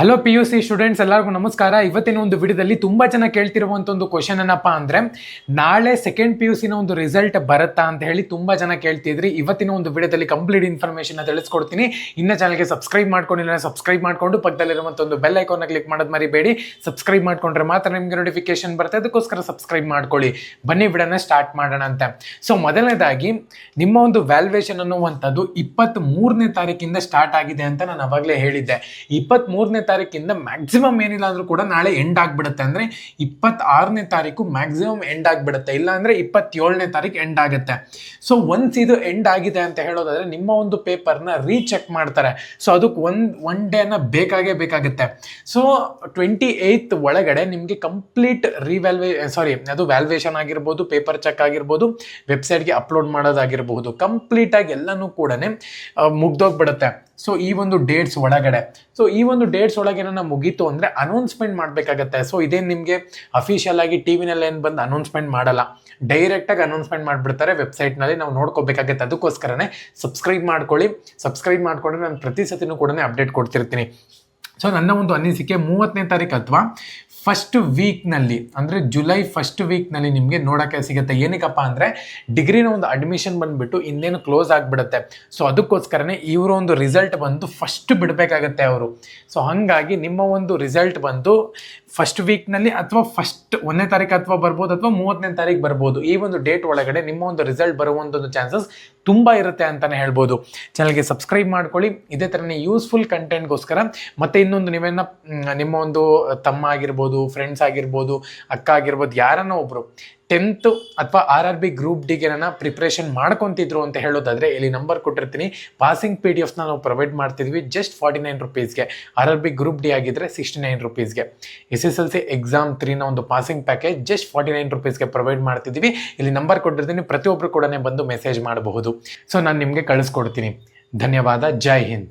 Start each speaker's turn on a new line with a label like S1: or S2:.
S1: Hello P U C students ಎಲ್ಲರಿಗೂ ನಮಸ್ಕಾರ. ಇವತ್ತಿನ ಒಂದು ವಿಡಿಯೋದಲ್ಲಿ ತುಂಬ ಜನ ಕೇಳ್ತಿರುವಂಥ ಒಂದು ಕ್ವಶನ್ ಏನಪ್ಪ ಅಂದರೆ, ನಾಳೆ ಸೆಕೆಂಡ್ ಪಿ ಯು ಸಿನ ಒಂದು ರಿಸಲ್ಟ್ ಬರುತ್ತಾ ಅಂತ ಹೇಳಿ ತುಂಬ ಜನ ಕೇಳ್ತಿದ್ರಿ. ಇವತ್ತಿನ ಒಂದು ವಿಡಿಯೋದಲ್ಲಿ ಕಂಪ್ಲೀಟ್ ಇನ್ಫಾರ್ಮೇಷನ್ನ ತಿಳಿಸ್ಕೊಡ್ತೀನಿ. ಇನ್ನ ಚಾನಲ್ಗೆ ಸಬ್ಸ್ಕ್ರೈಬ್ ಮಾಡ್ಕೊಂಡಿಲ್ಲ ಸಬ್ಸ್ಕ್ರೈಬ್ ಮಾಡಿಕೊಂಡು ಪಕ್ಕದಲ್ಲಿರುವಂಥ ಒಂದು ಬೆಲ್ ಐಕಾನ್ನ ಕ್ಲಿಕ್ ಮಾಡೋದು ಮರಿಬೇಡಿ. ಸಬ್ಸ್ಕ್ರೈಬ್ ಮಾಡಿಕೊಂಡ್ರೆ ಮಾತ್ರ ನಿಮಗೆ ನೋಟಿಫಿಕೇಶನ್ ಬರುತ್ತೆ. ಅದಕ್ಕೋಸ್ಕರ ಸಬ್ಸ್ಕ್ರೈಬ್ ಮಾಡ್ಕೊಳ್ಳಿ. ಬನ್ನಿ ವಿಡಿಯೋನ ಸ್ಟಾರ್ಟ್ ಮಾಡೋಣ ಅಂತ. ಸೊ ಮೊದಲನೇದಾಗಿ, ನಿಮ್ಮ ಒಂದು ವ್ಯಾಲ್ಯೂಯೇಷನ್ ಅನ್ನುವಂಥದ್ದು ಇಪ್ಪತ್ತ್ ಮೂರನೇ ತಾರೀಕಿಂದ ಸ್ಟಾರ್ಟ್ ಆಗಿದೆ ಅಂತ ನಾನು ಅವಾಗಲೇ ಹೇಳಿದ್ದೆ. ಇಪ್ಪತ್ತ್ ಮೂರನೇ ತಾರೀಕಿಂದ ಮ್ಯಾಕ್ಸಿಮಮ್ ಏನಿಲ್ಲ ಅಂದ್ರೂ ಕೂಡ ನಾಳೆ ಎಂಡ್ ಆಗ್ಬಿಡುತ್ತೆ. ಅಂದ್ರೆ ಇಪ್ಪತ್ತಾರನೇ ತಾರೀಕು ಮ್ಯಾಕ್ಸಿಮಮ್ ಎಂಡ್ ಆಗ್ಬಿಡುತ್ತೆ. ಇಲ್ಲ ಅಂದ್ರೆ ಇಪ್ಪತ್ತೇಳನೇ ತಾರೀಕು ಎಂಡ್ ಆಗುತ್ತೆ. ಸೊ ಒನ್ಸ್ ಇದು ಎಂಡ್ ಆಗಿದೆ ಅಂತ ಹೇಳೋದಾದ್ರೆ ನಿಮ್ಮ ಒಂದು ಪೇಪರ್ನ ರೀಚೆಕ್ ಮಾಡ್ತಾರೆ. ಸೊ ಅದಕ್ಕೆ ಒನ್ ಒನ್ ಡೇನ ಬೇಕಾಗೇ ಬೇಕಾಗುತ್ತೆ. ಸೊ ಟ್ವೆಂಟಿ ಏಯ್ತ್ ಒಳಗಡೆ ನಿಮಗೆ ಕಂಪ್ಲೀಟ್ ರಿವ್ಯಾಲ್ವೇ ಸಾರಿ ಅದು ವ್ಯಾಲ್ಯೂಯೇಷನ್ ಆಗಿರ್ಬೋದು ಪೇಪರ್ ಚೆಕ್ ಆಗಿರ್ಬೋದು ವೆಬ್ಸೈಟ್ಗೆ ಅಪ್ಲೋಡ್ ಮಾಡೋದಾಗಿರಬಹುದು ಕಂಪ್ಲೀಟ್ ಆಗಿ ಎಲ್ಲನೂ ಕೂಡ ಮುಗ್ದೋಗ್ಬಿಡುತ್ತೆ. ಸೊ ಈ ಒಂದು ಡೇಟ್ಸ್ ಒಳಗಡೆ. ಸೊ ಈ ಒಂದು ಡೇಟ್ಸ್ ಒಳಗೆ ಏನನ್ನ ಮುಗೀತು ಅಂದರೆ ಅನೌನ್ಸ್ಮೆಂಟ್ ಮಾಡಬೇಕಾಗತ್ತೆ. ಸೊ ಇದೇನು ನಿಮಗೆ ಅಫಿಷಿಯಲ್ ಆಗಿ ಟಿ ವಿನಲ್ಲಿ ಏನು ಬಂದು ಅನೌನ್ಸ್ಮೆಂಟ್ ಮಾಡಲ್ಲ. ಡೈರೆಕ್ಟಾಗಿ ಅನೌನ್ಸ್ಮೆಂಟ್ ಮಾಡಿಬಿಡ್ತಾರೆ. ವೆಬ್ಸೈಟ್ನಲ್ಲಿ ನಾವು ನೋಡ್ಕೋಬೇಕಾಗತ್ತೆ. ಅದಕ್ಕೋಸ್ಕರನೇ ಸಬ್ಸ್ಕ್ರೈಬ್ ಮಾಡ್ಕೊಳ್ಳಿ. ಸಬ್ಸ್ಕ್ರೈಬ್ ಮಾಡ್ಕೊಂಡ್ರೆ ನಾನು ಪ್ರತಿ ಸತಿನೂ ಕೂಡ ಅಪ್ಡೇಟ್ ಕೊಡ್ತಿರ್ತೀನಿ. ಸೊ ನನ್ನ ಒಂದು ಅನಿಸಿಕೆ ಮೂವತ್ತನೇ ತಾರೀಕು ಅಥವಾ ಫಸ್ಟ್ ವೀಕ್ನಲ್ಲಿ ಅಂದರೆ ಜುಲೈ ಫಸ್ಟ್ ವೀಕ್ನಲ್ಲಿ ನಿಮಗೆ ನೋಡೋಕ್ಕೆ ಸಿಗುತ್ತೆ. ಏನಕ್ಕಪ್ಪ ಅಂದರೆ ಡಿಗ್ರಿನ ಒಂದು ಅಡ್ಮಿಷನ್ ಬಂದುಬಿಟ್ಟು ಇನ್ನೇನು ಕ್ಲೋಸ್ ಆಗಿಬಿಡುತ್ತೆ. ಸೊ ಅದಕ್ಕೋಸ್ಕರನೇ ಇವರ ಒಂದು ರಿಸಲ್ಟ್ ಬಂದು ಫಸ್ಟ್ ಬಿಡಬೇಕಾಗತ್ತೆ ಅವರು. ಸೊ ಹಾಗಾಗಿ ನಿಮ್ಮ ಒಂದು ರಿಸಲ್ಟ್ ಬಂದು ಫಸ್ಟ್ ವೀಕ್ನಲ್ಲಿ ಅಥವಾ ಫಸ್ಟ್ ಒಂದನೇ ತಾರೀಕು ಅಥವಾ ಬರ್ಬೋದು ಅಥವಾ ಮೂವತ್ತನೇ ತಾರೀಕು ಬರ್ಬೋದು. ಈ ಒಂದು ಡೇಟ್ ಒಳಗಡೆ ನಿಮ್ಮ ಒಂದು ರಿಸಲ್ಟ್ ಬರುವಂಥ ಚಾನ್ಸಸ್ ತುಂಬ ಇರುತ್ತೆ ಅಂತಲೇ ಹೇಳ್ಬೋದು. ಚಾನಲ್ಗೆ ಸಬ್ಸ್ಕ್ರೈಬ್ ಮಾಡ್ಕೊಳ್ಳಿ. ಇದೇ ಥರನೇ ಯೂಸ್ಫುಲ್ ಕಂಟೆಂಟ್ಗೋಸ್ಕರ ಮತ್ತೆ ಇನ್ನೊಂದು ಮ್, ನಿಮ್ಮ ಒಂದು ತಮ್ಮ ಆಗಿರ್ಬೋದು ಫ್ರೆಂಡ್ಸ್ ಆಗಿರ್ಬೋದು ಅಕ್ಕ ಆಗಿರ್ಬೋದು ಯಾರನ್ನೋ ಒಬ್ಬರು ಟೆಂತ್ ಅಥವಾ ಆರ್ ಆರ್ ಬಿ ಗ್ರೂಪ್ ಡಿಗೆ ನನ್ನ ಪ್ರಿಪ್ರೇಷನ್ ಮಾಡ್ಕೊತಿದ್ರು ಅಂತ ಹೇಳೋದಾದ್ರೆ ಇಲ್ಲಿ ನಂಬರ್ ಕೊಟ್ಟಿರ್ತೀನಿ. ಪಾಸಿಂಗ್ ಪಿ ಡಿ ಎಫ್ನ ನಾವು ಪ್ರೊವೈಡ್ ಮಾಡ್ತಿದ್ವಿ just forty nine ರುಪೀಸ್ಗೆ R R B group D ಆಗಿದ್ರೆ sixty nine ರುಪೀಸ್ಗೆ S S L C exam ತ್ರೀನ ಒಂದು passing package just forty nine ರುಪೀಸ್ಗೆ provide ಮಾಡ್ತಿದ್ವಿ. ಇಲ್ಲಿ ನಂಬರ್ ಕೊಟ್ಟಿರ್ತೀನಿ ಪ್ರತಿಯೊಬ್ಬರು ಕೂಡ ಬಂದು ಮೆಸೇಜ್ ಮಾಡಬಹುದು. ಸೊ ನಾನು ನಿಮಗೆ ಕಳಿಸ್ಕೊಡ್ತೀನಿ. ಧನ್ಯವಾದ, ಜೈ ಹಿಂದ್.